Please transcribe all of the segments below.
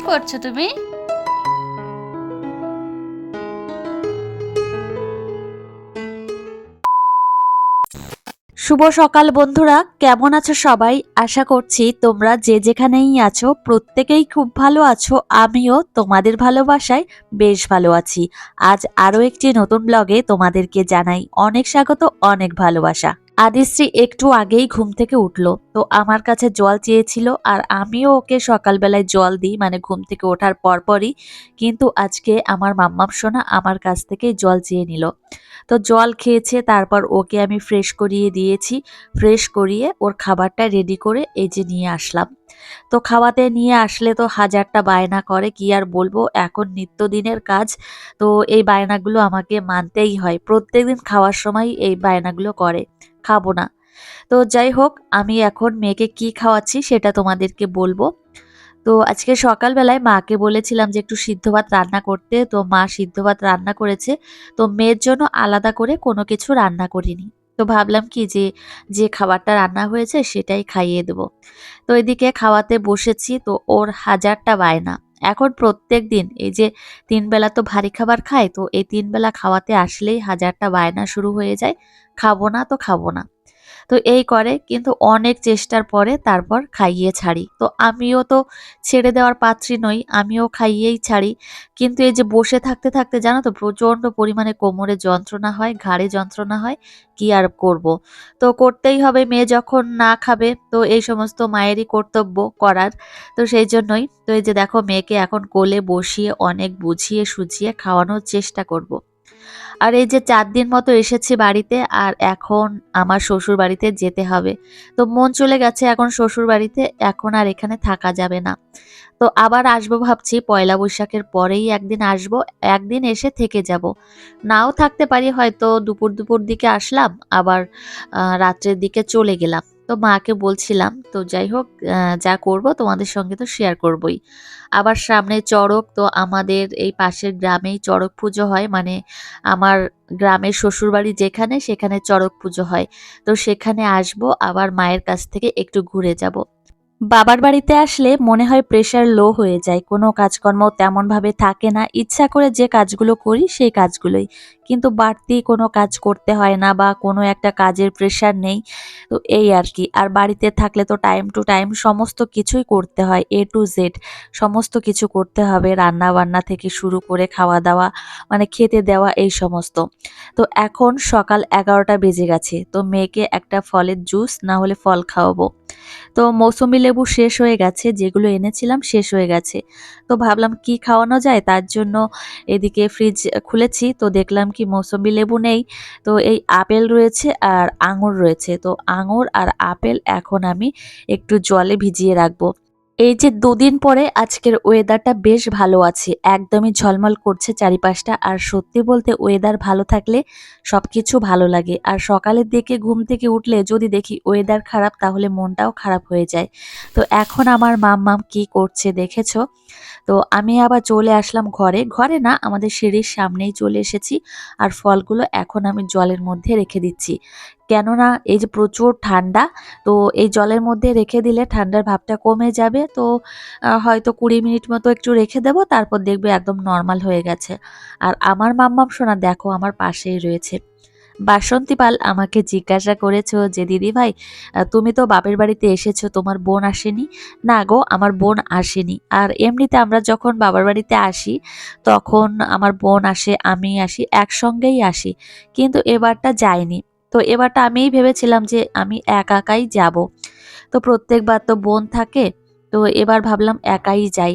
করছ তুমি? শুভ সকাল বন্ধুরা, কেমন আছো সবাই? আশা করছি তোমরা যে যেখানেই আছো, প্রত্যেকেই খুব ভালো আছো। আমিও তোমাদের ভালোবাসায় বেশ ভালো আছি। আজ আরও একটি নতুন ব্লগে তোমাদেরকে জানাই অনেক স্বাগত, অনেক ভালোবাসা। আদিশ্রী একটু আগেই ঘুম থেকে উঠল। তো আমার কাছে জল চেয়েছিল আর আমিও ওকে সকালবেলায় জল দিই মানে ঘুম থেকে ওঠার পরপরই। কিন্তু আজকে আমার মাম্মাম সোনা আমার কাছ থেকে জল চেয়ে নিল। তো জল খেয়েছে, তারপর ওকে আমি ফ্রেশ করিয়ে দিয়েছি। ফ্রেশ করিয়ে ওর খাবারটা রেডি করে এই যে নিয়ে আসলাম। তো খাওয়াতে নিয়ে আসলে তো হাজারটা বায়না করে, কি আর বলব? এখন নিত্যদিনের কাজ, তো এই বায়নাগুলো আমাকে মানতেই হয়। প্রত্যেকদিন খাওয়ার সময় এই বায়নাগুলো করে। খাব না। তো যাই হোক, আমি এখন মেয়েকে কি খাওয়াচ্ছি সেটা তোমাদেরকে বলব। তো আজকে সকালবেলায় মাকে বলেছিলাম যে একটু সিদ্ধ ভাত রান্না করতে। তো মা সিদ্ধ ভাত রান্না করেছে। তো মেয়ের জন্য আলাদা করে কোনো কিছু রান্না করিনি। তো ভাবলাম কি যে যে খাবারটা রান্না হয়েছে সেটাই খাইয়ে দেবো। তো এদিকে খাওয়াতে বসেছি। তো ওর হাজারটা বায়না। এখন প্রত্যেক দিন এই যে তিন বেলা তো ভারী খাবার খায়, তো এই তিন বেলা খাওয়াতে আসলেই হাজারটা বায়না শুরু হয়ে যায়। খাব না তো খাব না। তো এই করে, কিন্তু অনেক চেষ্টার পরে তারপর খাইয়ে ছাড়ি। তো আমিও তো ছেড়ে দেওয়ার পাত্রী নই, আমিও খাইয়েই ছাড়ি। কিন্তু এই যে বসে থাকতে থাকতে জানো তো, প্রচণ্ড পরিমাণে কোমরে যন্ত্রণা হয়, ঘাড়ে যন্ত্রণা হয়, কি আর করব? তো করতেই হবে, মেয়ে যখন না খাবে, তো এই সমস্ত মায়েরই কর্তব্য করার। তো সেই জন্যই, তো এই যে দেখো, মেয়েকে এখন কোলে বসিয়ে অনেক বুঝিয়ে সুঝিয়ে খাওয়ানোর চেষ্টা করব। আর এই যে চার দিন মতো এসেছি বাড়িতে, আর এখন আমার শ্বশুর বাড়িতে যেতে হবে। তো মন চলে গেছে এখন শ্বশুর বাড়িতে, এখন আর এখানে থাকা যাবে না। তো আবার আসব ভাবছি, পয়লা বৈশাখের পরেই একদিন আসব, একদিন এসে থেকে যাব। নাও থাকতে পারি, হয়তো দুপুর দুপুর দিকে আসলাম, আবার রাত্রের দিকে চলে গেলাম। তো মাকে বলছিলাম, তো যাই হোক যা করব তোমাদের সঙ্গে তো শেয়ার করবই। আবার সামনে চড়ক, তো আমাদের এই পাশের গ্রামেই চড়ক পুজো হয় মানে আমার গ্রামের শ্বশুরবাড়ি যেখানে, সেখানে চড়ক পুজো হয়। তো সেখানে আসব, আবার মায়ের কাছ থেকে একটু ঘুরে যাব। বাবার বাড়িতে আসলে মনে হয় প্রেশার লো হয়ে যায়। কোনো কাজকর্ম তেমনভাবে থাকে না। ইচ্ছা করে যে কাজগুলো করি, সেই কাজগুলোই। কিন্তু বাড়তি কোনো কাজ করতে হয় না বা কোনো একটা কাজের প্রেশার নেই। তো এই আর কি। আর বাড়িতে থাকলে তো টাইম টু টাইম সমস্ত কিছুই করতে হয় এ টু জেড সমস্ত কিছু করতে হবে রান্না বান্না থেকে শুরু করে খাওয়া দাওয়া মানে খেতে দেওয়া, এই সমস্ত। তো এখন সকাল এগারোটা বেজে গেছে। তো মেয়েকে একটা ফলের জুস না হলে ফল খাওয়াবো। তো মৌসুমি লেবু শেষ হয়ে গেছে, যেগুলো এনেছিলাম শেষ হয়ে গেছে। তো ভাবলাম কি খাওয়ানো যায়, তার জন্য এদিকে ফ্রিজ খুলেছি, তো দেখলাম কি মৌসুমি লেবু নেই। তো এই আপেল রয়েছে আর আঙুর রয়েছে। তো আঙুর আর আপেল এখন আমি একটু জলে ভিজিয়ে রাখব। এই যে দুদিন পরে আজকের ওয়েদারটা বেশ ভালো আছে। একদমই ঝলমল করছে চারিপাশটা। আর সত্যি বলতে ওয়েদার ভালো থাকলে সব কিছু ভালো লাগে। আর সকালের দিকে ঘুম থেকে উঠলে যদি দেখি ওয়েদার খারাপ, তাহলে মনটাও খারাপ হয়ে যায়। তো এখন আমার মাম মাম কি করছে দেখেছ? তো আমি আবার চলে আসলাম ঘরে। ঘরে না, আমাদের সিঁড়ির সামনেই চলে এসেছি। আর ফলগুলো এখন আমি জলের মধ্যে রেখে দিচ্ছি। কেননা এই যে প্রচুর ঠান্ডা, তো এই জলের মধ্যে রেখে দিলে ঠান্ডার ভাবটা কমে যাবে। তো হয়তো কুড়ি মিনিট মতো একটু রেখে দেবো, তারপর দেখবে একদম নর্মাল হয়ে গেছে। আর আমার মাম্মাম সোনা দেখো আমার পাশেই রয়েছে। বাসন্তী পাল আমাকে জিজ্ঞাসা করেছ যে দিদি ভাই তুমি তো বাপের বাড়িতে এসেছ, তোমার বোন আসেনি? না গো, আমার বোন আসেনি। আর এমনিতে আমরা যখন বাবার বাড়িতে আসি, তখন আমার বোন আসে, আমি আসি, একসঙ্গেই আসি। কিন্তু এবারটা যাইনি। তো এবারটা আমিই ভেবেছিলাম যে আমি একা একাই যাব। তো প্রত্যেকবার তো বোন থাকে, তো এবার ভাবলাম একাই যাই।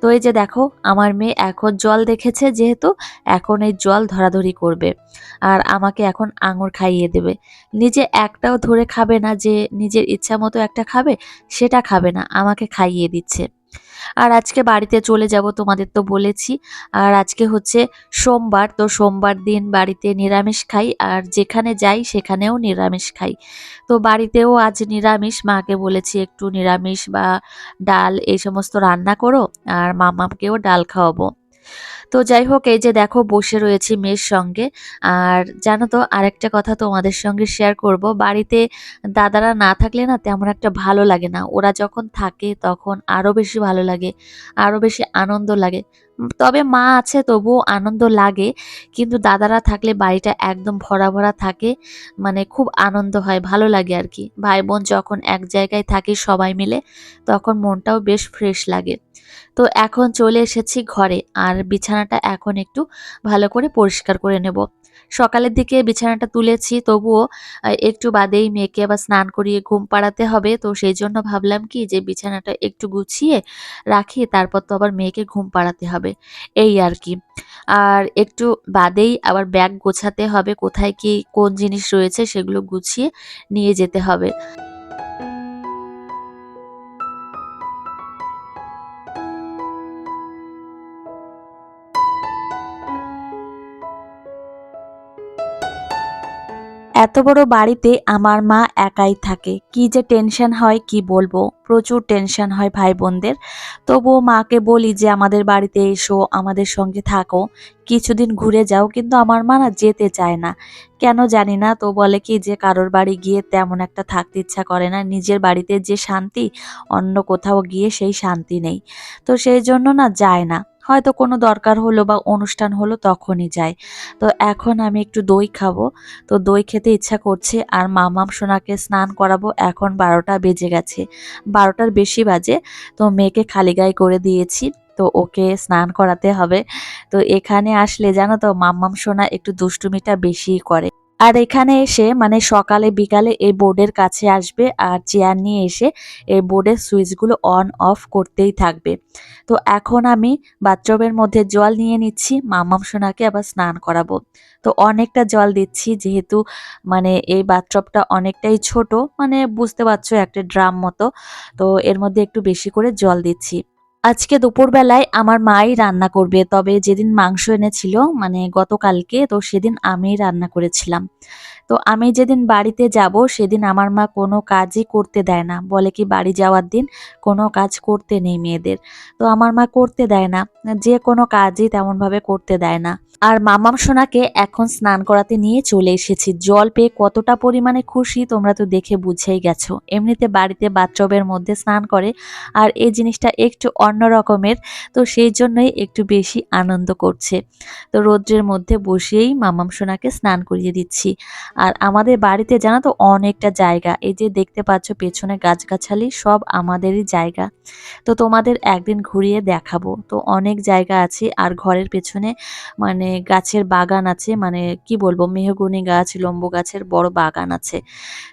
তো এই যে দেখো, আমার মেয়ে এখন জল দেখেছে যেহেতু, এখন এই জল ধরাধরি করবে আর আমাকে এখন আঙুর খাইয়ে দেবে। নিজে একটাও ধরে খাবে না যে নিজের ইচ্ছা মতো একটা খাবে, সেটা খাবে না, আমাকে খাইয়ে দিচ্ছে। আর আজকে বাড়িতে চলে যাব, তোমাদের তো বলেছি। আর আজকে হচ্ছে সোমবার, তো সোমবার দিন বাড়িতে নিরামিষ খাই, আর যেখানে যাই সেখানেও নিরামিষ খাই। তো বাড়িতেও আজ নিরামিষ, মাকে বলেছি একটু নিরামিষ বা ডাল এই সমস্ত রান্না করো, আর মামাকেও ডাল খাওয়াবো। তো যাই হোক, এই যে দেখো বসে রয়েছি মেয়ের সঙ্গে। আর জানো তো, আরেকটা কথা তোমাদের সঙ্গে শেয়ার করব। বাড়িতে দাদারা না থাকলে না তেমন একটা ভালো লাগে না। ওরা যখন থাকে তখন আরও বেশি ভালো লাগে আরও বেশি আনন্দ লাগে। তবে মা আছে তবুও আনন্দ লাগে, কিন্তু দাদারা থাকলে বাড়িটা একদম ভরা ভরা থাকে মানে খুব আনন্দ হয়, ভালো লাগে আর কি। ভাই বোন যখন এক জায়গায় থাকি সবাই মিলে, তখন মনটাও বেশ ফ্রেশ লাগে। তো এখন চলে এসেছি ঘরে, আর বিছানাটা এখন একটু ভালো করে পরিষ্কার করে নেব। সকালের দিকে বিছানাটা তুলেছি, তবুও একটু বাদেই মেয়েকে আবার স্নান করিয়ে ঘুম পাড়াতে হবে। তো সেই জন্য ভাবলাম কি যে বিছানাটা একটু গুছিয়ে রাখি, তারপর তো আবার মেয়েকে ঘুম পাড়াতে হবে। এই আর কি। আর একটু বাদেই আবার ব্যাগ গোছাতে হবে, কোথায় কি কোন জিনিস রয়েছে সেগুলো গুছিয়ে নিয়ে যেতে হবে। এত বড় বাড়িতে আমার মা একাই থাকে। কি যে টেনশন হয়, কি বলব? প্রচুর টেনশন হয় ভাই বোনদের তবুও মাকে বলি যে, আমাদের বাড়িতে এসো, আমাদের সঙ্গে থাকো। কিছুদিন ঘুরে যাও। কিন্তু আমার মা না যেতে চায় না। কেন জানি না, তো বলে কি যে, কারোর বাড়ি গিয়ে তেমন একটা থাকতে ইচ্ছা করে না। নিজের বাড়িতে যে শান্তি, অন্য কোথাও গিয়ে সেই শান্তি নেই। তো সেই জন্য না যায় না। হয়তো কোনো দরকার হলো বা অনুষ্ঠান হলো তখনই যায় তো এখন আমি একটু দই খাব। তো দই খেতে ইচ্ছা করছে আর মামাম সোনাকে স্নান করাবো। এখন বারোটা বেজে গেছে। বারোটার বেশি বাজে। তো মেয়েকে খালি গায়ে করে দিয়েছি। তো ওকে স্নান করাতে হবে। তো এখানে আসলে জানো তো মাম্মাম সোনা একটু দুষ্টুমিটা বেশি করে। আর এখানে এসে মানে সকালে, বিকালে এই বোর্ডের কাছে আসবে আর চেয়ার নিয়ে এসে এই বোর্ডের সুইচগুলো অন অফ করতেই থাকবে। তো এখন আমি বাথটবের মধ্যে জল নিয়ে নিচ্ছি, মামাম সোনাকে আবার স্নান করাবো। তো অনেকটা জল দিচ্ছি, যেহেতু মানে এই বাথটবটা অনেকটাই ছোট মানে বুঝতে পারছ একটা ড্রাম মতো। তো এর মধ্যে একটু বেশি করে জল দিচ্ছি। আজকে দুপুরবেলায় আমার মাই রান্না করবে। তবে যেদিন মাংস এনেছিল মানে গতকালকে, তো সেদিন আমি রান্না করেছিলাম। তো আমি যেদিন বাড়িতে যাব, সেদিন আমার মা কোনো কাজই করতে দেয় না। বলে কি, বাড়ি যাওয়ার দিন কোনো কাজ করতে নেই মেয়েদের। তো আমার মা করতে দেয় না। যে কোনো কাজই তেমনভাবে করতে দেয় না। আর মামাম সোনাকে এখন স্নান করাতে নিয়ে চলে এসেছি। জল পেয়ে কতটা পরিমাণে খুশি, তোমরা তো দেখে বুঝেই গেছো। এমনিতে বাড়িতে বাথটবের মধ্যে স্নান করে, আর এই জিনিসটা একটু অন্য রকমের, তো সেই জন্যই একটু বেশি আনন্দ করছে। তো রৌদ্রের মধ্যে বসিয়েই মামাম সোনাকে স্নান করিয়ে দিচ্ছি। আর আমাদের বাড়িতে জানা তো অনেকটা জায়গা, এই যে দেখতে পাচ্ছ পেছনে গাছগাছালি, সব আমাদেরই জায়গা। তো তোমাদের একদিন ঘুরিয়ে দেখাবো। তো অনেক জায়গা আছে, আর ঘরের পেছনে মানে গাছের বাগান আছে মানে কি বলব, মেহগুনি গাছ, লম্বু গাছের বড় বাগান আছে।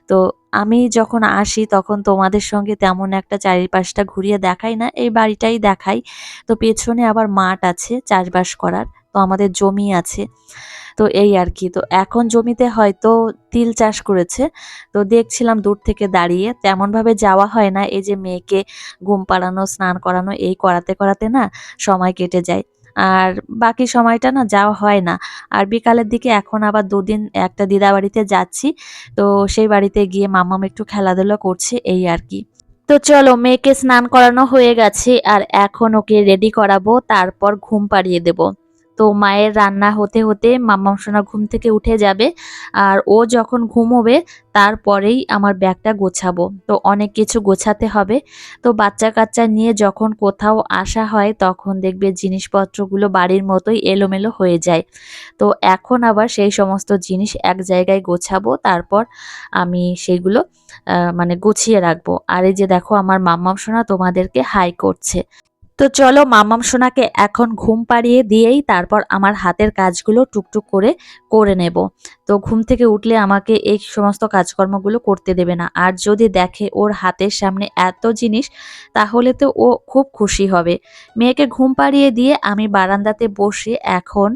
তো আমি যখন আসি তখন তোমাদের সঙ্গে তেমন একটা চারিপাশটা ঘুরিয়ে দেখাই না, এই বাড়িটাই দেখাই। তো পেছনে আবার মাঠ আছে চাষবাস করার, তো আমাদের জমি আছে। তো এই আর কি, তো এখন জমিতে হয়তো তিল চাষ করেছে, তো দেখছিলাম দূর থেকে দাঁড়িয়ে, তেমনভাবে যাওয়া হয় না, এই যে মেয়েকে ঘুম পাড়ানো, স্নান করানো, এই করাতে করাতে না সময় কেটে যায়। আর বাকি সময়টা না যাওয়া হয় না। আর বিকালের দিকে এখন আবার দুদিন একটা দিদা বাড়িতে যাচ্ছি। তো সেই বাড়িতে গিয়ে মামাম একটু খেলাধুলা করছে, এই আর কি। তো চলো মেয়েকে স্নান করানো হয়ে গেছে, আর এখন ওকে রেডি করাবো, তারপর ঘুম পাড়িয়ে দেব। তো মায়ের রান্না হতে হতে মাম্মাম সোনা ঘুম থেকে উঠে যাবে আর ও যখন ঘুমোবে তারপরেই আমার ব্যাগটা গোছাবো। তো অনেক কিছু গোছাতে হবে। তো বাচ্চা কাচ্চা নিয়ে যখন কোথাও আসা হয় তখন দেখবে জিনিসপত্রগুলো বাড়ির মতোই এলোমেলো হয়ে যায়। তো এখন আবার সেই সমস্ত জিনিস এক জায়গায় গোছাবো, তারপর আমি সেইগুলো মানে গুছিয়ে রাখব। আর এই যে দেখো আমার মাম্মাম সোনা তোমাদেরকে হাই করছে। তো চলো মামাম সোনাকে এখন ঘুম পাড়িয়ে দিয়েই তারপর আমার হাতের কাজগুলো টুকটুক করে করে নেব। তো ঘুম থেকে উঠলে আমাকে এই সমস্ত কাজকর্মগুলো করতে দেবে না। আর যদি দেখে ওর হাতের সামনে এত জিনিস, তাহলে তো ও খুব খুশি হবে। মেয়েকে ঘুম পাড়িয়ে দিয়ে আমি বারান্দাতে বসে এখন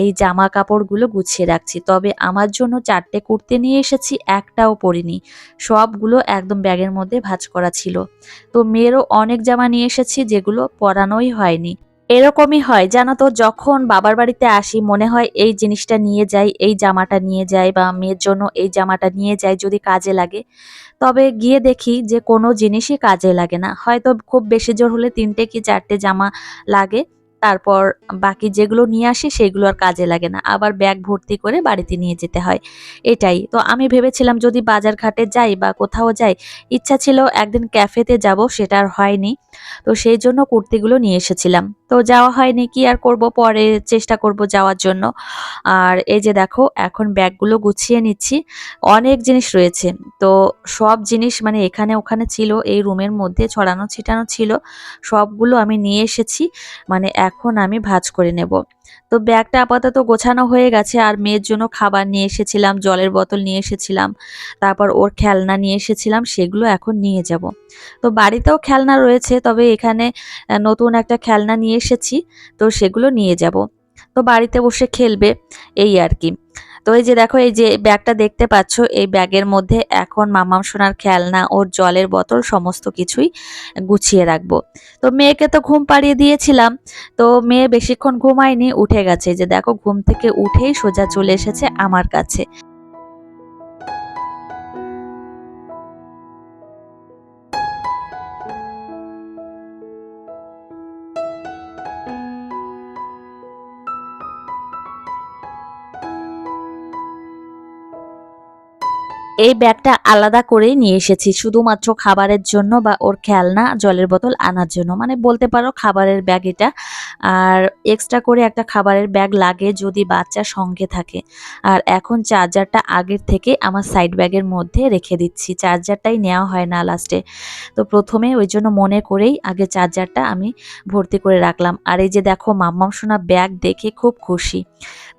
এই জামা কাপড়গুলো গুছিয়ে রাখছি। তবে আমার জন্য চারটে কুর্তি নিয়ে এসেছি, একটাও পরিনি। সবগুলো একদম ব্যাগের মধ্যে ভাঁজ করা ছিল। তো মেয়েরও অনেক জামা নিয়ে এসেছি, যেগুলো পরানোই হয়নি। এরকমই হয়, জানো তো, যখন বাবার বাড়িতে আসি, মনে হয় এই জিনিসটা নিয়ে যাই, এই জামাটা নিয়ে যাই বা মেয়ের জন্য এই জামাটা নিয়ে যাই যদি কাজে লাগে। তবে গিয়ে দেখি যে কোনো জিনিসই কাজে লাগে না। হয়তো খুব বেশি জোর হলে তিনটে কি চারটে জামা লাগে। তারপর বাকি যেগুলো নিয়ে আসি সেগুলো আর কাজে লাগে না। আবার ব্যাগ ভর্তি করে বাড়িতে নিয়ে যেতে হয়। এটাই। তো আমি ভেবেছিলাম যদি বাজার ঘাটে যাই বা কোথাও যাই, ইচ্ছা ছিল একদিন ক্যাফেতে যাব, সেটা আর হয়নি। তো সেই জন্য কুর্তিগুলো নিয়ে এসেছিলাম। তো যাওয়া হয়নি, কি আর করব পরে চেষ্টা করব যাওয়ার জন্য। আর এই যে দেখো, এখন ব্যাগগুলো গুছিয়ে নিচ্ছি। অনেক জিনিস রয়েছে। তো সব জিনিস মানে এখানে ওখানে ছিল, এই রুমের মধ্যে ছড়ানো ছিটানো ছিল, সবগুলো আমি নিয়ে এসেছি। মানে এখন আমি ভাজ করে নেব। তো ব্যাগটা আপাতত গোছানো হয়ে গেছে আর মেয়ের জন্য খাবার নিয়ে এসেছিলাম, জলের বোতল নিয়ে এসেছিলাম, তারপর ওর খেলনা নিয়ে এসেছিলাম, সেগুলো এখন নিয়ে যাব। তো বাড়িতেও খেলনা রয়েছে, তবে এখানে নতুন একটা খেলনা নিয়ে এসেছি, তো সেগুলো নিয়ে যাব। তো বাড়িতে বসে খেলবে, এই আর কি। তো এই যে দেখো, এই যে ব্যাগটা দেখতে পাচ্ছ, এই ব্যাগের মধ্যে এখন মামাম সোনার খেলনা, ওর জলের বোতল, সমস্ত কিছুই গুছিয়ে রাখব। তো মেয়েকে তো ঘুম পাড়িয়ে দিয়েছিলাম, তো মেয়ে বেশিক্ষণ ঘুমায়নি, উঠে গেছে। যে দেখো, ঘুম থেকে উঠেই সোজা চলে এসেছে আমার কাছে। এই ব্যাগটা আলাদা করেই নিয়ে এসেছি, শুধুমাত্র খাবারের জন্য বা ওর খেলনা, জলের বোতল আনার জন্য। মানে বলতে পারো খাবারের ব্যাগ এটা। আর এক্সট্রা করে একটা খাবারের ব্যাগ লাগে যদি বাচ্চা সঙ্গে থাকে। আর এখন চার্জারটা আগের থেকে আমার সাইড ব্যাগের মধ্যে রেখে দিচ্ছি। চার্জারটাই নেওয়া হয় না লাস্টে তো প্রথমে ওই জন্য মনে করেই আগে চার্জারটা আমি ভর্তি করে রাখলাম। আর এই যে দেখো মাম্মাম সোনা ব্যাগ দেখে খুব খুশি।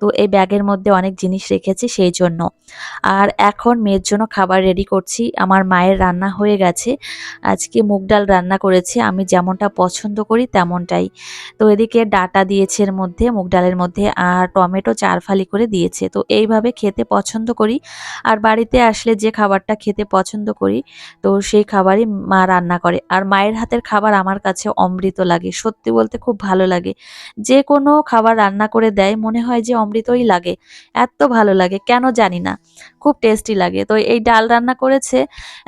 তো এই ব্যাগের মধ্যে অনেক জিনিস রেখেছি সেই জন্য। আর এখন মেয়ের জন্য খাবার রেডি করছি। আমার মায়ের রান্না হয়ে গেছে। আজকে মুগ ডাল রান্না করেছে। আমি যেমনটা পছন্দ করি তেমনটাই। তো এদিকে ডাটা দিয়েছে এর মধ্যে, মুগ ডালের মধ্যে, আর টমেটো চার ফালি করে দিয়েছে। তো এইভাবে খেতে পছন্দ করি। আর বাড়িতে আসলে যে খাবারটা খেতে পছন্দ করি, তো সেই খাবারই মা রান্না করে। আর মায়ের হাতের খাবার আমার কাছে অমৃত লাগে। সত্যি বলতে খুব ভালো লাগে। যে কোনো খাবার রান্না করে দেয়, মনে হয় যে অমৃতই লাগে। এত ভালো লাগে, কেন জানি না। খুব টেস্টি লাগে। তো এই ডাল রান্না করেছে,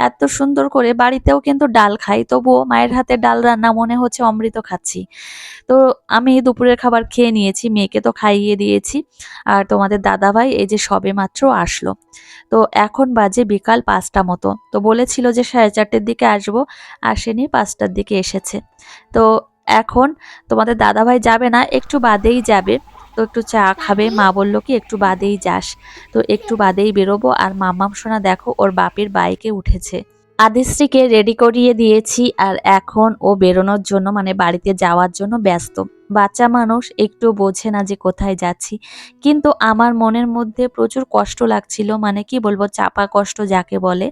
এত সুন্দর করে বাড়িতেও কিন্তু ডাল খাই, তবুও মায়ের হাতে ডাল রান্না মনে হচ্ছে অমৃত খাচ্ছি। তো আমি দুপুরের খাবার খেয়ে নিয়েছি, মেয়েকে তো খাইয়ে দিয়েছি, আর তোমাদের দাদাভাই এই যে সবে মাত্র আসলো। তো এখন বাজে বিকাল পাঁচটা মতো, তো বলেছিল যে সাড়ে চারটের দিকে আসব আসেনি পাঁচটার দিকে এসেছে। তো এখন তোমাদের দাদাভাই যাবে না, একটু বাদেই যাবে। তো একটু চা খাবে। মা বলল, কি, একটু বাদেই যাস। তো একটু বাদেই বেরোবো। আর মামাম সোনা দেখো, ওর বাপের বাইকে উঠেছে। আদিশ্রীকে রেডি করিয়ে দিয়েছি। আর এখন ও বেরোনোর জন্য মানে বাড়িতে যাওয়ার জন্য ব্যস্ত। বাচ্চা মানুষ একটু বোঝে না যে কোথায় যাচ্ছি। কিন্তু আমার মনের মধ্যে প্রচুর কষ্ট লাগছিল মানে কি বলব, চাপা কষ্ট যাকে বলে।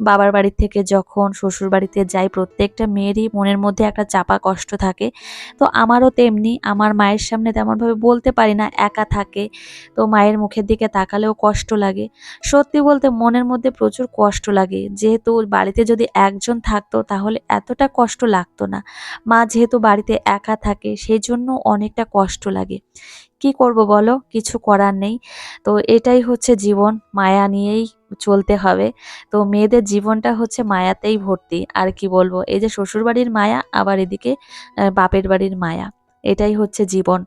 বাবার বাড়ি থেকে যখন শ্বশুর বাড়িতে যাই, প্রত্যেকটা মেয়েরই মনের মধ্যে একটা চাপা কষ্ট থাকে। তো আমারও তেমনি, আমার মায়ের সামনে তেমনভাবে বলতে পারি না, একা থাকে। তো মায়ের মুখের দিকে তাকালেও কষ্ট লাগে। সত্যি বলতে মনের মধ্যে প্রচুর কষ্ট লাগে। যেহেতু বাড়িতে যদি একজন থাকতো, তাহলে এতটা কষ্ট লাগতো না। মা যেহেতু বাড়িতে একা থাকে, সেই জন্য অনেকটা কষ্ট লাগে। কি করব বলো? কিছু করার নেই। তো এটাই হচ্ছে জীবন, মায়া নিয়েই চলতে হবে। তো মেয়েদের জীবনটা হচ্ছে মায়াতেই ভর্তি। আর কি বলব? এই যে শ্বশুরবাড়ির মায়া, আবার এদিকে বাপের বাড়ির মায়া। এটাই হচ্ছে জীবন।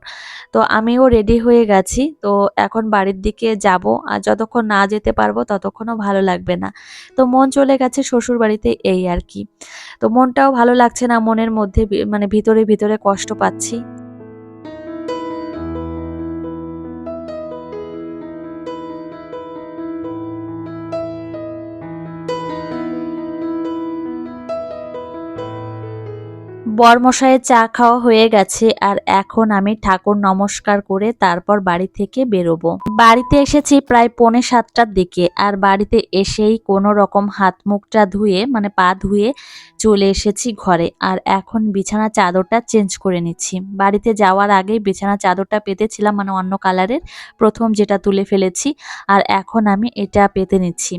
তো আমিও রেডি হয়ে গেছি। তো এখন বাড়ির দিকে যাব। আর যতক্ষণ না যেতে পারব, ততক্ষণও ভালো লাগবে না। তো মন চলে গেছে শ্বশুর বাড়িতে এই আর কি। তো মনটাও ভালো লাগছে না মনের মধ্যে মানে ভিতরে ভিতরে কষ্ট পাচ্ছি। বরমশাইয়ের চা খাওয়া হয়ে গেছে আর এখন আমি ঠাকুর নমস্কার করে তারপর বাড়ি থেকে বেরোবো। বাড়িতে এসেছি প্রায় পৌনে সাতটার দিকে আর বাড়িতে এসেই কোনো রকম হাত মুখটা ধুয়ে মানে পা ধুয়ে চলে এসেছি ঘরে আর এখন বিছানা চাদরটা চেঞ্জ করে নিচ্ছি। বাড়িতে যাওয়ার আগেই বিছানা চাদরটা পেতেছিলাম মানে অন্য কালারের, প্রথম যেটা তুলে ফেলেছি আর এখন আমি এটা পেতে নিচ্ছি।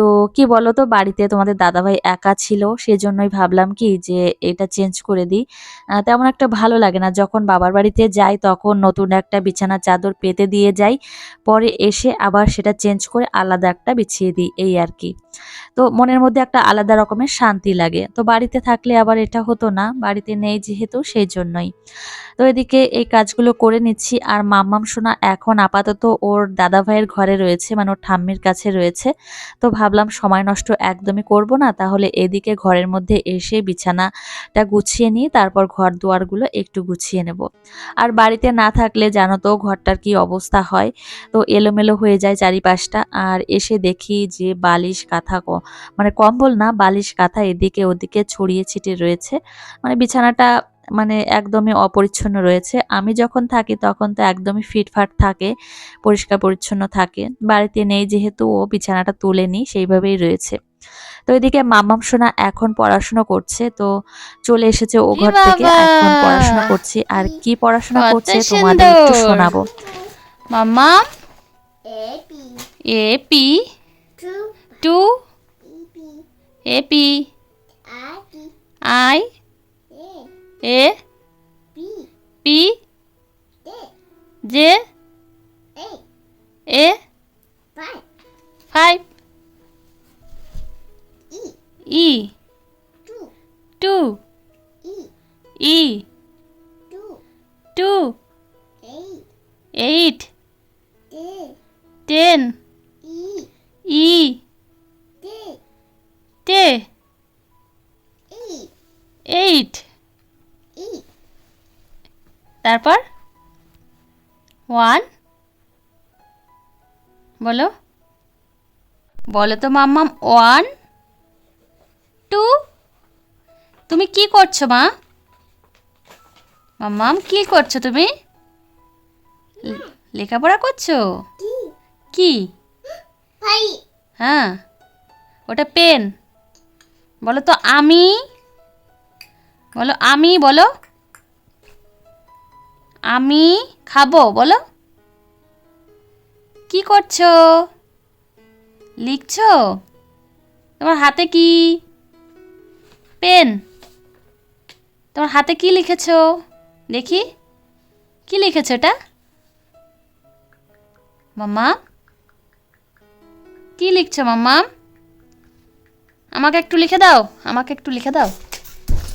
তো কি বলো তো বাড়িতে তোমাদের দাদাভাই একা ছিল, সেজন্যই ভাবলাম কি যে এটা চেঞ্জ করে দিই। তেমন একটা ভালো লাগে না, যখন বাবার বাড়িতে যাই তখন নতুন একটা বিছানার চাদর পেতে দিয়ে যাই, পরে এসে আবার সেটা চেঞ্জ করে আলাদা একটা বিছিয়ে দিই, এই আর কি। তো মনের মধ্যে একটা আলাদা রকমের শান্তি লাগে। তো বাড়িতে থাকলে আবার এটা হতো না, বাড়িতে নেই যেহেতু সেই জন্যই। তো এদিকে এই কাজগুলো করে নিচ্ছি, আর মাম্মাম সোনা এখন আপাতত ওর দাদা ভাইয়ের ঘরে রয়েছে মানে ওর ঠাম্মির কাছে রয়েছে। তো ভাবলাম, সময় নষ্ট একদমই করব না, তাহলে এদিকে ঘরের মধ্যে এসে বিছানাটা গুছিয়ে নিয়ে তারপর ঘর দুয়ারগুলো একটু গুছিয়ে নেব। আর বাড়িতে না থাকলে জানো তো ঘরটার কি অবস্থা হয়? তো এলোমেলো হয়ে যায় চারিপাশটা। আর এসে দেখি যে বালিশ কাঁথা মানে কম্বল না, বালিশ কাঁথা এদিকে ওদিকে ছড়িয়ে ছিটিয়ে রয়েছে। মানে বিছানাটা মানে একদমই অপরিচ্ছন্ন রয়েছে। আমি যখন থাকি তখন তো একদমই ফিটফাট থাকে পরিষ্কার পরিচ্ছন্ন থাকে। বাড়িতে নেই যেহেতু ও বিছানাটা তুলেনি সেইভাবেই রয়েছে। তো এদিকে মামাম সোনা এখন পড়াশোনা করছে তো চলে এসেছে ও ঘর থেকে। এখন পড়াশোনা করছে। আর কি পড়াশোনা করছে তোমাদের একটু শোনাবো। মাম্মা A P. Two A P. I? E? B. B? D. D? E E? বলো তো মাম্মাম ওয়ান টু তুমি কি করছ মা? মাম্মাম, কি করছ তুমি? লেখাপড়া করছ? কি? হ্যাঁ ওটা পেন। বলো তো আমি, বলো আমি বলো। আমি খাব, বলো। কি করছ? লিখছো? তোমার হাতে কি? পেন। তোমার হাতে কি লিখেছো? দেখি। কি লিখেছ এটা? মাম্মা? কি লিখছো মাম্মা? আমাকে একটু লিখে দাও। আমাকে একটু লিখে দাও।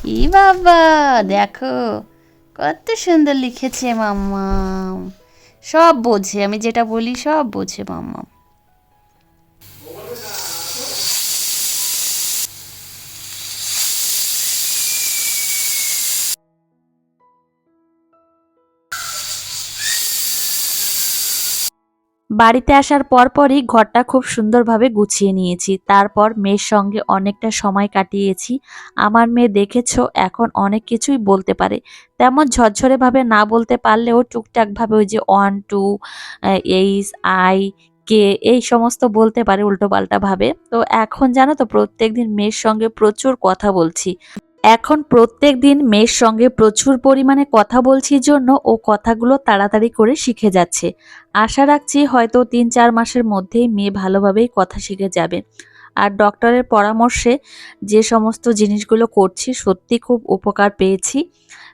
ই বাবা, দেখো। কত সুন্দর লিখেছে মাম্মা। সব বোঝে, আমি যেটা বলি সব বোঝে মাম্মা। বাড়িতে আসার পরপরই ঘরটা খুব সুন্দরভাবে গুছিয়ে নিয়েছি। তারপর মেয়ের সঙ্গে অনেকটা সময় কাটিয়েছি। আমার মেয়ে দেখেছ, এখন অনেক কিছুই বলতে পারে। তেমন ঝরঝরেভাবে না বলতে পারলেও টুকটাকভাবে ওই যে one two H I K এই সমস্ত বলতে পারে উল্টো পাল্টা ভাবে। তো এখন জানো তো, প্রত্যেকদিন মেয়ের সঙ্গে প্রচুর কথা বলছি। এখন প্রত্যেক দিন মেয়ের সঙ্গে প্রচুর পরিমাণে কথা বলছি জন্য ও কথাগুলো তাড়াতাড়ি করে শিখে যাচ্ছে। আশা রাখছি হয়তো তিন চার মাসের মধ্যেই মেয়ে ভালোভাবেই কথা শিখে যাবে। আর ডক্টরের পরামর্শে যে সমস্ত জিনিসগুলো করছি সত্যি খুব উপকার পেয়েছি।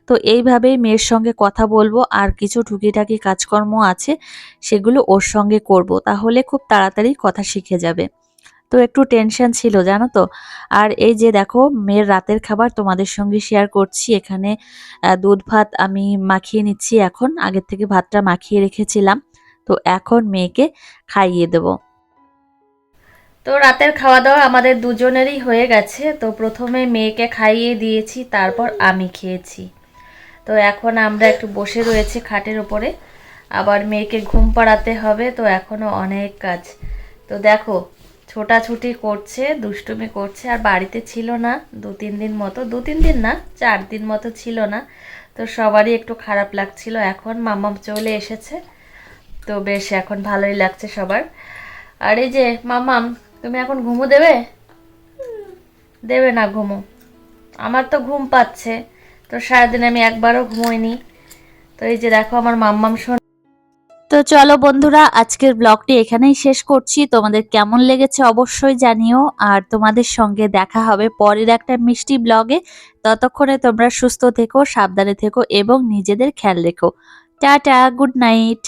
তো এইভাবেই মেয়ের সঙ্গে কথা বলব, আর কিছু টুকিটাকি কাজকর্ম আছে সেগুলো ওর সঙ্গে করব, তাহলে খুব তাড়াতাড়ি কথা শিখে যাবে। তো একটু টেনশন ছিল, জানো তো? আর এই যে দেখো, মেয়ের রাতের খাবার তোমাদের সঙ্গে শেয়ার করছি। এখানে দুধ ভাত আমি মাখিয়ে নিচ্ছি এখন। আগের থেকে ভাতটা মাখিয়ে রেখেছিলাম। তো এখন মেয়েকে খাইয়ে দেব। তো রাতের খাওয়া দাওয়া আমাদের দুজনেরই হয়ে গেছে। তো প্রথমে মেয়েকে খাইয়ে দিয়েছি, তারপর আমি খেয়েছি। তো এখন আমরা একটু বসে রয়েছি খাটের ওপরে। আবার মেয়েকে ঘুম পাড়াতে হবে, তো এখনও অনেক কাজ। তো দেখো ছোটাছুটি করছে, দুষ্টুমি করছে, আর বাড়িতে ছিল না, দু তিন দিন মতো, দু তিন দিন না, চার দিন মতো ছিল না। তো সবারই একটু খারাপ লাগছিল এখন মাম্মাম চলে এসেছে। তো বেশ, এখন ভালোই লাগছে সবার। আর এই যে, মামাম, তুমি এখন ঘুমো দেবে? দেবে না ঘুমো। আমার তো ঘুম পাচ্ছে। তো সারাদিন আমি একবারও ঘুমোইনি। তো এই যে দেখো, আমার মাম্মাম শোন তো চলো বন্ধুরা, আজকের ব্লগটি এখানেই শেষ করছি। তোমাদের কেমন লেগেছে অবশ্যই জানিও, আর তোমাদের সঙ্গে দেখা হবে পরের একটা মিষ্টি ব্লগে। ততক্ষণে তোমরা সুস্থ থেকো, সাবধানে থেকো, এবং নিজেদের খেয়াল রেখো। টাটা, গুড নাইট।